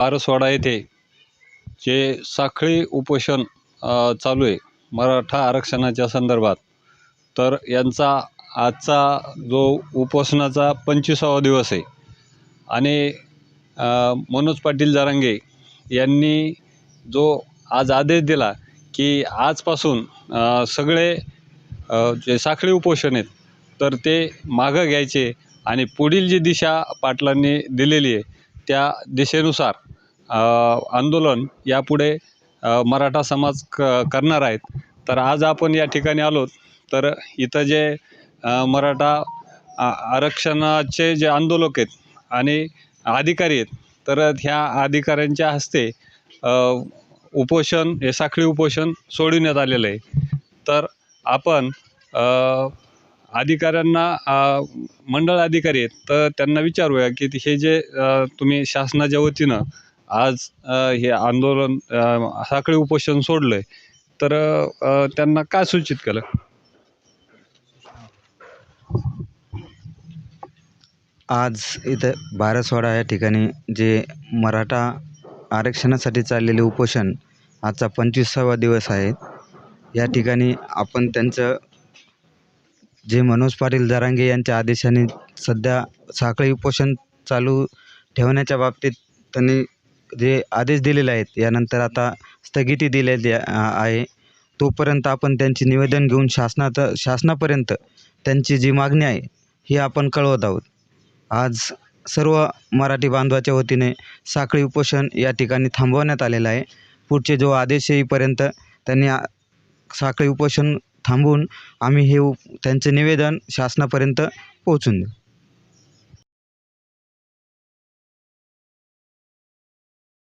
पारसवाडा येथे जे साखळी उपोषण चालू आहे मराठा आरक्षणाच्या संदर्भात तर यांचा आजचा जो उपोषणाचा पंचवीसावा दिवस आहे आणि मनोज पाटील जारांगे यांनी जो आज आदेश दिला की आजपासून सगळे जे साखळी उपोषण आहेत तर ते मागं घ्यायचे आणि पुढील जी दिशा पाटलांनी दिलेली आहे त्या दिशेनुसार आंदोलन यापुढे मराठा समाज क करणार आहेत. तर आज आपण या ठिकाणी आलो तर इथं जे मराठा आ आरक्षणाचे जे आंदोलक आहेत आणि अधिकारी आहेत तर ह्या अधिकाऱ्यांच्या हस्ते उपोषण हे साखळी उपोषण सोडविण्यात आलेलं आहे. तर आपण अधिकाऱ्यांना मंडळ अधिकारी आहेत तर त्यांना विचारूया की हे जे तुम्ही शासनाच्या वतीनं आज हे आंदोलन साखळी उपोषण सोडलं आहे तर त्यांना काय सूचित केलं? आज इथं बारसवाडा या ठिकाणी जे मराठा आरक्षणासाठी चाललेले उपोषण आजचा पंचवीसावा दिवस आहे. या ठिकाणी आपण त्यांचं जे मनोज पाटील जरांगे यांच्या आदेशाने सध्या साखळी उपोषण चालू ठेवण्याच्या बाबतीत त्यांनी जे आदेश दिलेले आहेत यानंतर आता स्थगिती दिलेली आहे. तोपर्यंत आपण त्यांची निवेदन घेऊन शासनात शासनापर्यंत त्यांची जी मागणी आहे ही आपण कळवत आहोत. आज सर्व मराठी बांधवाच्या वतीने साखळी उपोषण या ठिकाणी थांबवण्यात आलेलं आहे. पुढचे जो आदेश येईपर्यंत त्यांनी आ- साखळी उपोषण थांबवून आम्ही हे त्यांचे निवेदन शासनापर्यंत पोहोचून देऊ.